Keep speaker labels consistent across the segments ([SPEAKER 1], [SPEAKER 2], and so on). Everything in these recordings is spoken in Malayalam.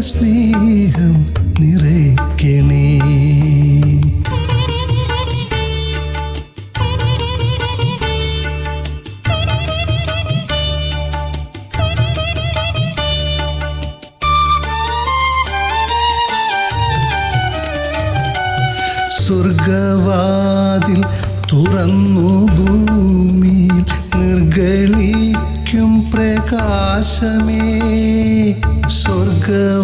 [SPEAKER 1] ദൈവസ്നേഹം നിറയ്ക്കണേ. സ്വർഗവാതിൽ തുറന്നു ഭൂമിയിൽ നിർഗളിക്കും പ്രകാശമേ. സ്വർഗവാതിൽ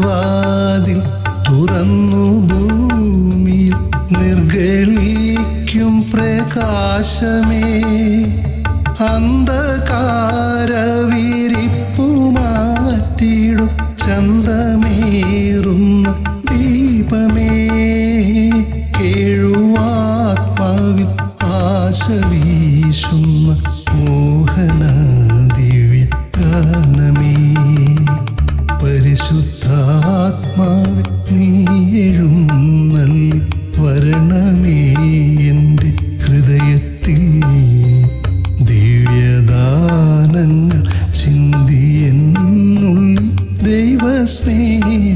[SPEAKER 1] നിർഗളിക്കും പ്രകാശമേ. അന്ധകാരവിരിപ്പു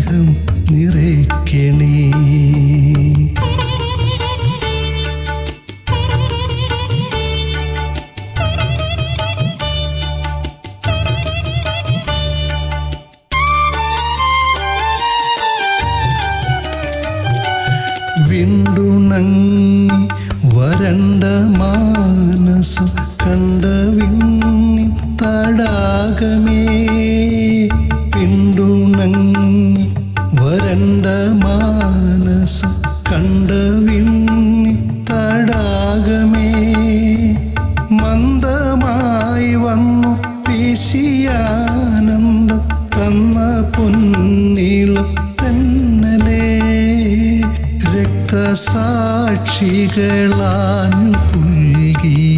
[SPEAKER 1] ദൈവസ്നേഹം നിറയ്ക്കണേ. വിണ്ടുണങ്ങി വരണ്ട മാനസം കണ്ട രക്തസാക്ഷികളാൻ പുൽകി